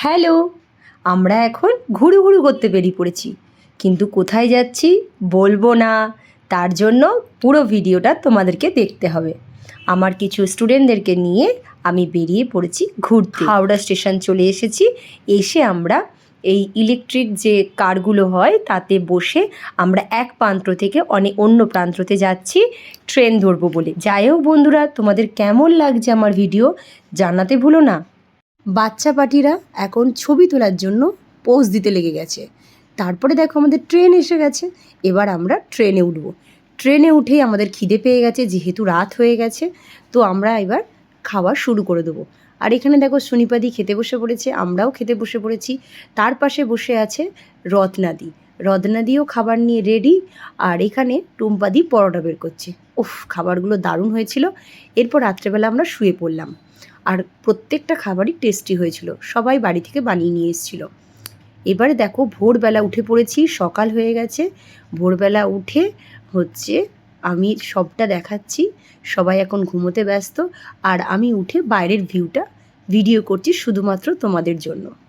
Hello, আমরা এখন ঘুরু ঘুরু করতে বেরিয়ে পড়েছি। কিন্তু কোথায় যাচ্ছি বলব না। তার জন্য পুরো ভিডিওটা তোমাদেরকে দেখতে হবে। আমার কিছু স্টুডেন্টদেরকে নিয়ে আমি বেরিয়ে পড়েছি ঘুরতে। হাওড়া স্টেশন চলে এসেছি। এসে আমরা এই ইলেকট্রিক যে কারগুলো হয়, তাতে বসে আমরা এক প্রান্ত থেকে অনেক অন্য প্রান্ততে যাচ্ছি। ট্রেন ধরবো বলে। যাই হোক বন্ধুরা, তোমাদের কেমন লাগছে আমার ভিডিও জানাতে ভুলো না। বাচ্চা পাটিরা এখন ছবি তোলার জন্য পোজ দিতে লেগে গেছে। তারপরে দেখো আমাদের ট্রেন এসে গেছে। এবার আমরা ট্রেনে উঠবো। ট্রেনে উঠেই আমাদের খিদে পেয়ে গেছে, যেহেতু রাত হয়ে গেছে, তো আমরা এবার খাওয়া শুরু করে দেবো। আর এখানে দেখো সুনিপাদি খেতে বসে পড়েছে, আমরাও খেতে বসে পড়েছি। তার পাশে বসে আছে রত্নাদি। রত্নাদিও খাবার নিয়ে রেডি আর এখানে টুম্পাদি পরোটা বের করছে। উফ, খাবারগুলো দারুণ হয়েছিল। এরপর রাত্রেবেলা আমরা শুয়ে পড়লাম। আর প্রত্যেকটা খাবারই টেস্টি হয়েছিল। সবাই বাড়ি থেকে বানিয়ে নিয়ে এসেছিল। এবারে দেখো, ভোরবেলা উঠে পড়েছি, সকাল হয়ে গেছে। ভোরবেলা উঠে হচ্ছে আমি সবটা দেখাচ্ছি। সবাই এখন ঘুমোতে ব্যস্ত। আর আমি উঠে বাইরের ভিউটা ভিডিও করছি শুধুমাত্র তোমাদের জন্য।